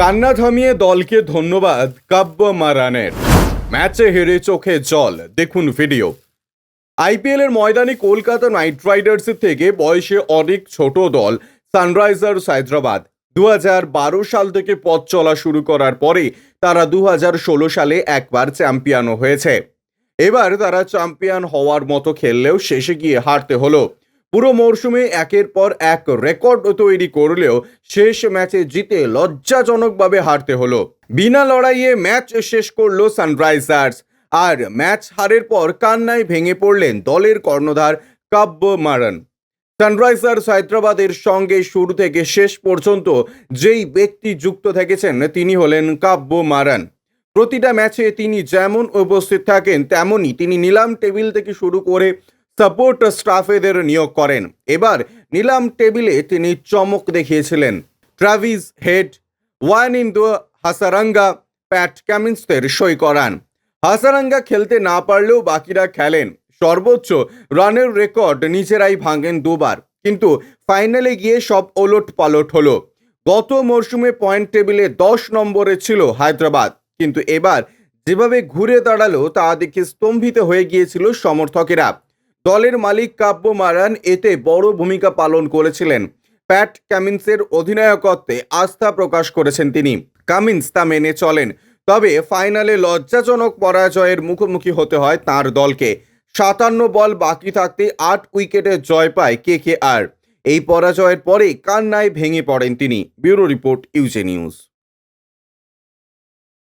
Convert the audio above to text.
কান্না থামিয়ে দলকে ধন্যবাদ, কাব্য মারানের। ম্যাচে হেরে চোখে জল, দেখুন ভিডিও। আইপিএল এর ময়দানে কলকাতা নাইট রাইডার্সের থেকে বয়সে অনেক ছোট দল, সানরাইজার্স হায়দ্রাবাদ। দু সাল থেকে পথ চলা শুরু করার পরে তারা দু সালে একবার চ্যাম্পিয়নও হয়েছে। এবার তারা চ্যাম্পিয়ন হওয়ার মতো খেললেও শেষে গিয়ে হারতে হলো। পুরো মরশুমে একের পর এক রেকর্ড তৈরি করলেও শেষ ম্যাচে জিতে লজ্জাজনকভাবে হারতে হলো। বিনা লড়াইয়ে ম্যাচ শেষ করল সানরাইজার্স। আর ম্যাচ হারের পর কান্নায় ভেঙে পড়লেন দলের কর্ণধার কাব্য মারান সানরাইজার্স হায়দ্রাবাদের সঙ্গে শুরু থেকে শেষ পর্যন্ত যেই ব্যক্তি যুক্ত থেকেছেন তিনি হলেন কাব্য মারান প্রতিটা ম্যাচে তিনি যেমন উপস্থিত থাকেন, তেমনই তিনি নিলাম টেবিল থেকে শুরু করে সাপোর্ট স্টাফেদের নিয়োগ করেন। এবার নিলাম টেবিলে তিনি চমক দেখিয়েছিলেন। Travis Head one in the Hasaranga, Pat ক্যামিন্সদের সই করান। হাসারাঙ্গা খেলতে না পারলেও বাকিরা খেলেন। সর্বোচ্চ রানের রেকর্ড নিজেরাই ভাঙেন দুবার। কিন্তু ফাইনালে গিয়ে সব ওলট পালট হলো। গত মরশুমে পয়েন্ট টেবিলে দশ নম্বরে ছিল হায়দ্রাবাদ। কিন্তু এবার যেভাবে ঘুরে দাঁড়াল তা দেখে স্তম্ভিত হয়ে গিয়েছিল সমর্থকেরা। দলের মালিক কাব্য মারান এতে বড় ভূমিকা পালন করেছিলেন। প্যাট কামিন্সের অধিনায়কত্বে আস্থা প্রকাশ করেছেন তিনি। কামিন্স তা মেনে চলেন, তবে ফাইনালে লজ্জাজনক পরাজয়ের মুখোমুখি হতে হয় তার দলকে। সাতান্ন বল বাকি থাকতে আট উইকেটে জয় পায় কে কে আর এই পরাজয়ের পরে কান্নায় ভেঙে পড়েন তিনি। ব্যুরো রিপোর্ট ইউজে নিউজ।